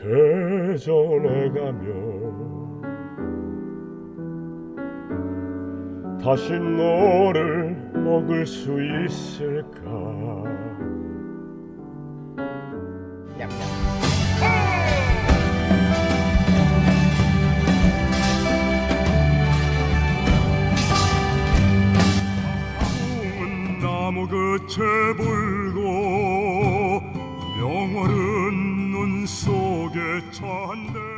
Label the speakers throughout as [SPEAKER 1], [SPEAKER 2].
[SPEAKER 1] 대전해가며 다시 너를 먹을 수 있을까? 나무 끝에 불고 명월은 눈속 에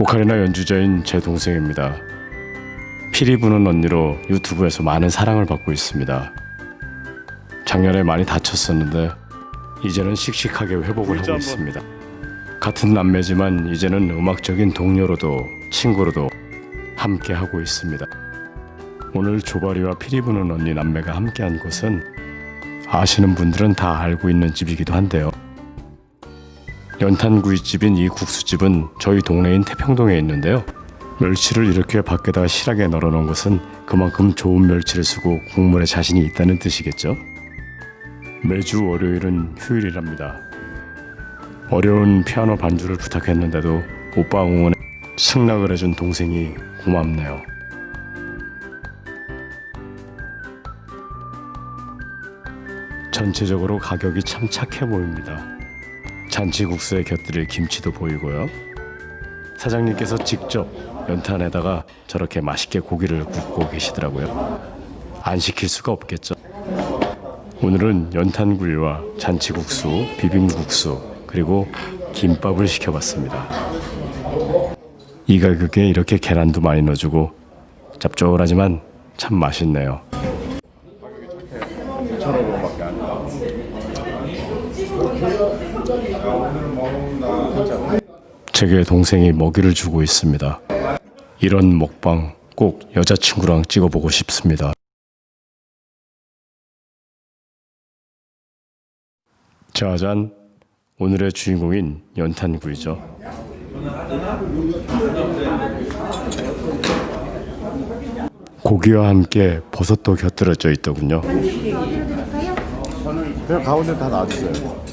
[SPEAKER 1] 오카리나 연주자인 제 동생입니다. 피리 부는 언니로 유튜브에서 많은 사랑을 받고 있습니다. 작년에 많이 다쳤었는데 이제는 씩씩하게 회복을 하고 있습니다. 같은 남매지만 이제는 음악적인 동료로도 친구로도 함께 하고 있습니다. 오늘 조바리와 피리 부는 언니 남매가 함께한 곳은 아시는 분들은 다 알고 있는 집이기도 한데요. 연탄구이집인 이 국수집은 저희 동네인 태평동에 있는데요. 멸치를 이렇게 밖에다가 실하게 널어놓은 것은 그만큼 좋은 멸치를 쓰고 국물에 자신이 있다는 뜻이겠죠. 매주 월요일은 휴일이랍니다. 어려운 피아노 반주를 부탁했는데도 오빠 응원에 승낙을 해준 동생이 고맙네요. 전체적으로 가격이 참 착해 보입니다. 잔치국수에 곁들일 김치도 보이고요. 사장님께서 직접 연탄에다가 저렇게 맛있게 고기를 굽고 계시더라고요. 안 시킬 수가 없겠죠. 오늘은 연탄구이와 잔치국수, 비빔국수, 그리고 김밥을 시켜봤습니다. 이 가격에 이렇게 계란도 많이 넣어주고 짭조름하지만 참 맛있네요. 제게 동생이 먹이를 주고 있습니다. 이런 먹방 꼭 여자친구랑 찍어보고 싶습니다. 짜잔, 오늘의 주인공인 연탄구이죠. 고기와 함께 버섯도 곁들여져 있더군요.
[SPEAKER 2] 그냥 가운데 다 놔주세요.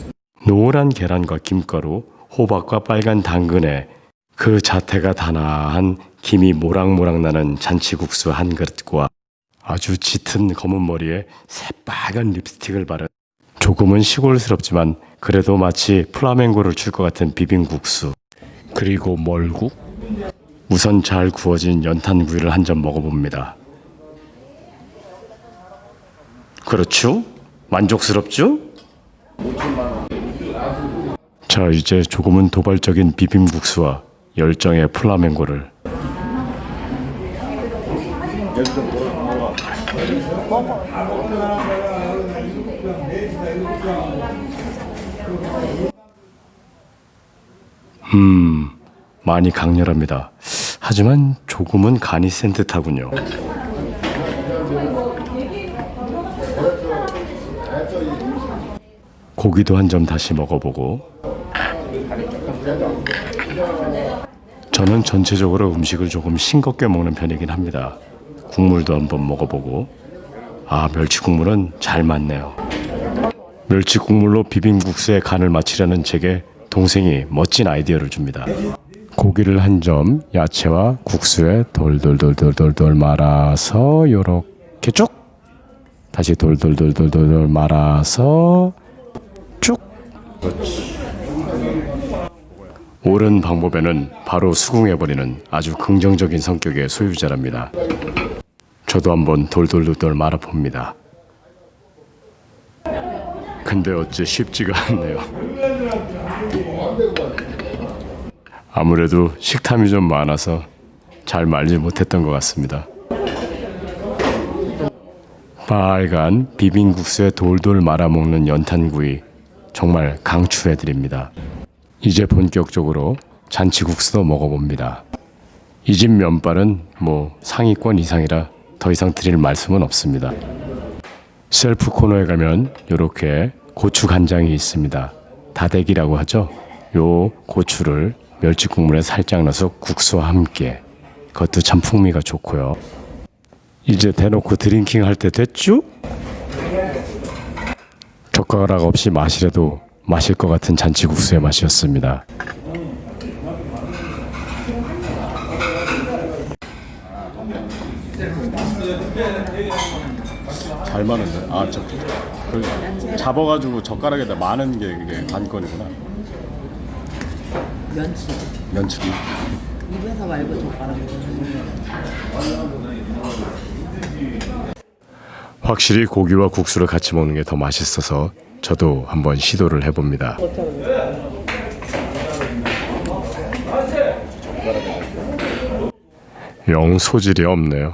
[SPEAKER 1] 노란 계란과 김가루, 호박과 빨간 당근에 그 자태가 단아한 김이 모락모락 나는 잔치국수 한 그릇과 아주 짙은 검은 머리에 새빨간 립스틱을 바른 조금은 시골스럽지만 그래도 마치 플라멩고를 줄 것 같은 비빔국수 그리고 멀국 우선 잘 구워진 연탄구이를 한 점 먹어봅니다. 그렇죠? 만족스럽죠? 자 이제 조금은 도발적인 비빔국수와 열정의 플라멩고를. 음 많이 강렬합니다. 하지만 조금은 간이 센 듯하군요. 고기도 한 점 다시 먹어보고 저는 전체적으로 음식을 조금 싱겁게 먹는 편이긴 합니다. 국물도 한번 먹어보고 아 멸치 국물은 잘 맞네요. 멸치 국물로 비빔국수에 간을 맞추려는 제게 동생이 멋진 아이디어를 줍니다. 고기를 한 점 야채와 국수에 돌돌돌돌돌돌 말아서 요렇게 쭉 다시 돌돌돌돌돌 말아서 쭉 옳은 방법에는 바로 수긍해버리는 아주 긍정적인 성격의 소유자랍니다. 저도 한번 돌돌돌돌 말아봅니다. 근데 어째 쉽지가 않네요. 아무래도 식탐이 좀 많아서 잘 말지 못했던 것 같습니다. 빨간 비빔국수에 돌돌 말아먹는 연탄구이 정말 강추해 드립니다. 이제 본격적으로 잔치국수도 먹어봅니다. 이 집 면발은 뭐 상위권 이상이라 더 이상 드릴 말씀은 없습니다. 셀프 코너에 가면 이렇게 고추 간장이 있습니다. 다대기라고 하죠. 요 고추를 멸치 국물에 살짝 넣어서 국수와 함께 그것도 참 풍미가 좋고요. 이제 대놓고 드링킹 할 때 됐죠? 젓가락 없이 마시려도 마실 것 같은 잔치국수의 맛이었습니다. 잘 마는데? 아, 저, 그, 잡아가지고 젓가락에다 마는 게 그게 관건이구나.
[SPEAKER 3] 면치
[SPEAKER 1] 면치기.
[SPEAKER 3] 입에서 말고 젓가락으로
[SPEAKER 1] 확실히 고기와 국수를 같이 먹는 게 더 맛있어서 저도 한번 시도를 해봅니다. 영 소질이 없네요.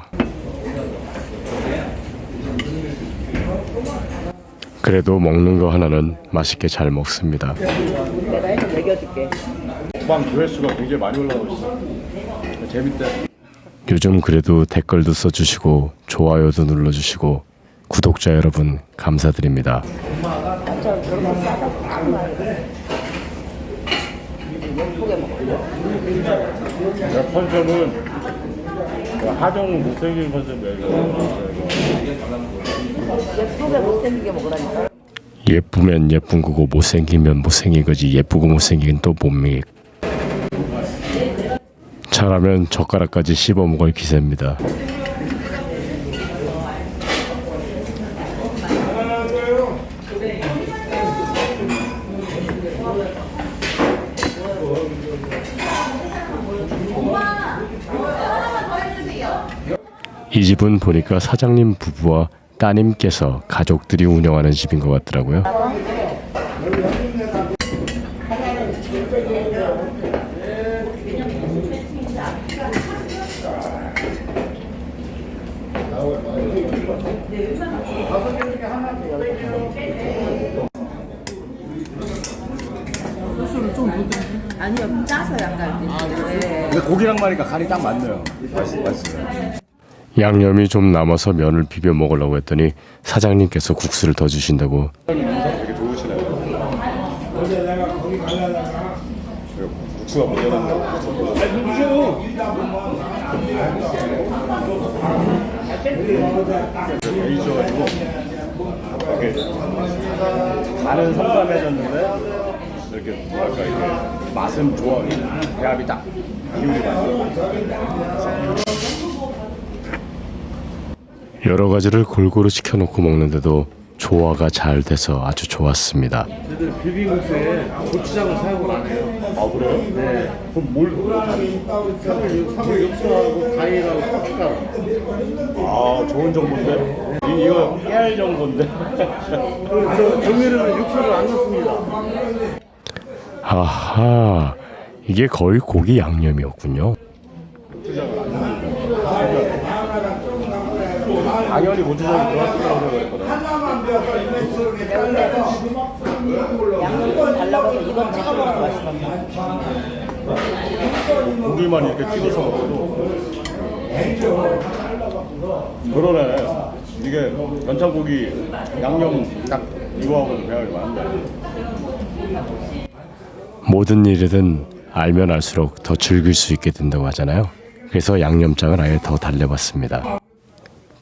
[SPEAKER 1] 그래도 먹는 거 하나는 맛있게 잘 먹습니다.
[SPEAKER 3] 내가 해서 먹여줄게
[SPEAKER 2] 후방 조회수가 굉장히 많이 올라가고 있어. 재밌대.
[SPEAKER 1] 요즘 그래도 댓글도 써주시고 좋아요도 눌러주시고 구독자 여러분 감사드립니다.
[SPEAKER 2] 컨셉은 그 하정 못생긴.
[SPEAKER 3] 예쁘게 못생기게 먹으라니까
[SPEAKER 1] 예쁘면 예쁜 거고 못생기면 못생긴 거지 예쁘고 못생긴 또 몸이 잘하면 젓가락까지 씹어 먹을 기세입니다. 이 집은 보니까 사장님 부부와 따님께서 가족들이 운영하는 집인 것 같더라고요.
[SPEAKER 3] 아니요 짜서 약간 네.
[SPEAKER 2] 근데 고기랑 마니까 간이 딱 맞네요. 맛있, 맛있어요.
[SPEAKER 1] 양념이 좀 남아서 면을 비벼 먹으려고 했더니 사장님께서 국수를 더 주신다고
[SPEAKER 2] 모자란다. 베이셔가지고 이렇게 뭐랄까 이게 맛은 좋아. 배합이 딱 기울이 맞아.
[SPEAKER 1] 여러 가지를 골고루 시켜놓고 먹는데도 조화가 잘 돼서 아주 좋았습니다.
[SPEAKER 4] 저희들 비빔국수에 고추장을 사용을 안 해요.
[SPEAKER 2] 아 그래요?
[SPEAKER 4] 네.
[SPEAKER 2] 그럼 뭘?
[SPEAKER 4] 삼을, 삼을 육수하고 과일하고 고춧가루.
[SPEAKER 2] 아 좋은 정보인데 이, 이거 깨알 정보인데
[SPEAKER 4] 저 조미료는 육수를 안 넣습니다.
[SPEAKER 1] 아하, 이게 거의 고기 양념이었군요.
[SPEAKER 2] 당연히 고추 장이 들어갔을 거라고 생각했거든 고기만 이렇게 찍어서 먹어도 그러네 이게 연창고기 양념 딱 이거하고는 배합이 맞네
[SPEAKER 1] 모든 일이든 알면 알수록 더 즐길 수 있게 된다고 하잖아요. 그래서 양념장을 아예 더 달래봤습니다.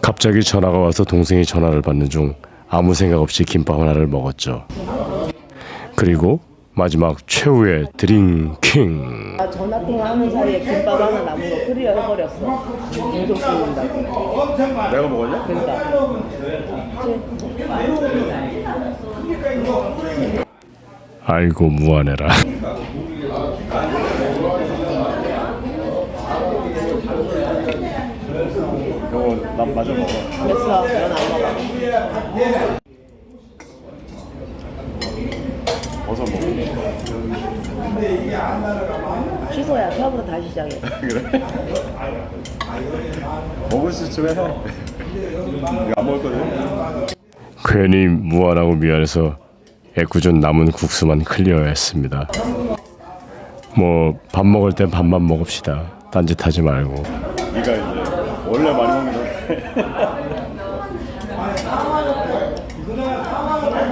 [SPEAKER 1] 갑자기 전화가 와서 동생이 전화를 받는 중 아무 생각 없이 김밥 하나를 먹었죠. 그리고 마지막 최후의 드링킹.
[SPEAKER 3] 나 전화 통화하는 사이에 김밥 하나 남은 거 끓여 해버렸어. 계속 끓는다고.
[SPEAKER 2] 내가 먹었냐?
[SPEAKER 3] 그러니까.
[SPEAKER 1] 아이고 무안해라.
[SPEAKER 2] 이거 난 마저 먹어.
[SPEAKER 3] 됐어. 넌안 먹어.
[SPEAKER 2] 버섯 먹어.
[SPEAKER 3] 취소야. 처음부터 다시 시작해.
[SPEAKER 2] 그래? 먹을 수쯤 해서. 안 먹을 거든.
[SPEAKER 1] 괜히 무안하고 미안해서 애꿎은 남은 국수만 클리어했습니다. 뭐 밥 먹을 땐 밥만 먹읍시다. 딴짓하지 말고.
[SPEAKER 2] 네가 이제 원래 많이 먹는 거.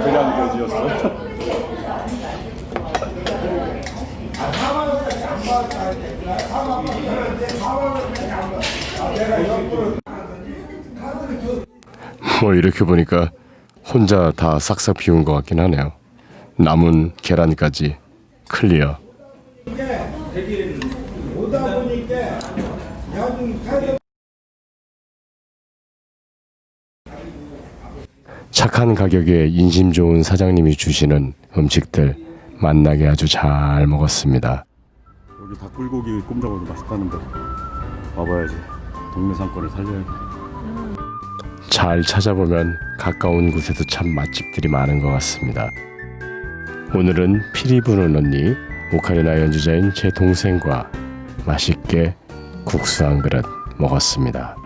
[SPEAKER 2] 그냥 돼지였어.
[SPEAKER 1] 뭐 이렇게 보니까 혼자 다 싹싹 비운 것 같긴 하네요. 남은 계란까지 클리어. 착한 가격에 인심 좋은 사장님이 주시는 음식들 만나게 아주 잘 먹었습니다.
[SPEAKER 2] 여기 닭불고기 꼼장어도 맛있다는데 와봐야지. 동네 상권을 살려야지.
[SPEAKER 1] 잘 찾아보면 가까운 곳에도 참 맛집들이 많은 것 같습니다. 오늘은 피리 부는 언니 오카리나 연주자인 제 동생과 맛있게 국수 한 그릇 먹었습니다.